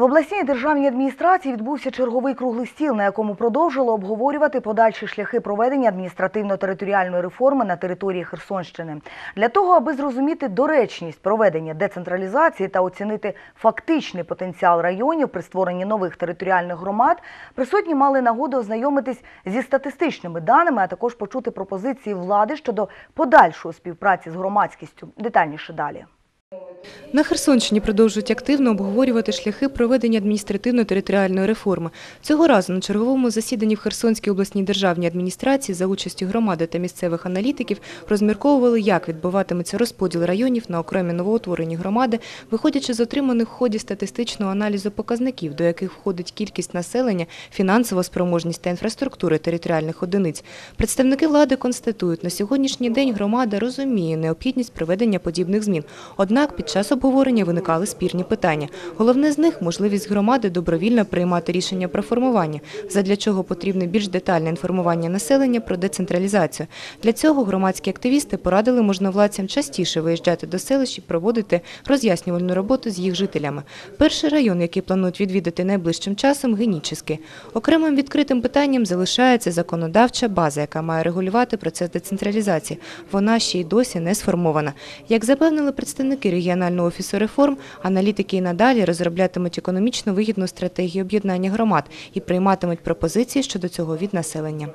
В обласній державній адміністрації відбувся черговий круглий стіл, на якому продовжили обговорювати подальші шляхи проведення адміністративно-територіальної реформи на території Херсонщини. Для того, аби зрозуміти доречність проведення децентралізації та оцінити фактичний потенціал районів при створенні нових територіальних громад, присутні мали нагоду ознайомитись зі статистичними даними, а також почути пропозиції влади щодо подальшої співпраці з громадськістю. Детальніше далі. На Херсонщині продовжують активно обговорювати шляхи проведення адміністративно-територіальної реформи. Цього разу на черговому засіданні в Херсонській обласній державній адміністрації за участю громади та місцевих аналітиків розмірковували, як відбуватиметься розподіл районів на окремі новоутворені громади, виходячи з отриманих в ході статистичного аналізу показників, до яких входить кількість населення, фінансова спроможність та інфраструктури територіальних одиниць. Представники влади констатують, на сьогоднішній день громада розуміє необхідність проведення подібних змін. Однак під час обговорення виникали спірні питання. Головне з них – можливість громади добровільно приймати рішення про формування, задля чого потрібне більш детальне інформування населення про децентралізацію. Для цього громадські активісти порадили можновладцям частіше виїжджати до селищ і проводити роз'яснювальну роботу з їх жителями. Перший район, який планують відвідати найближчим часом – Генічеський. Окремим відкритим питанням залишається законодавча база, яка має регулювати процес децентралізації. Вона ще й досі не сформована. Як запевнили представники регіонального офісу реформ, аналітики і надалі розроблятимуть економічно вигідну стратегію об'єднання громад і прийматимуть пропозиції щодо цього від населення.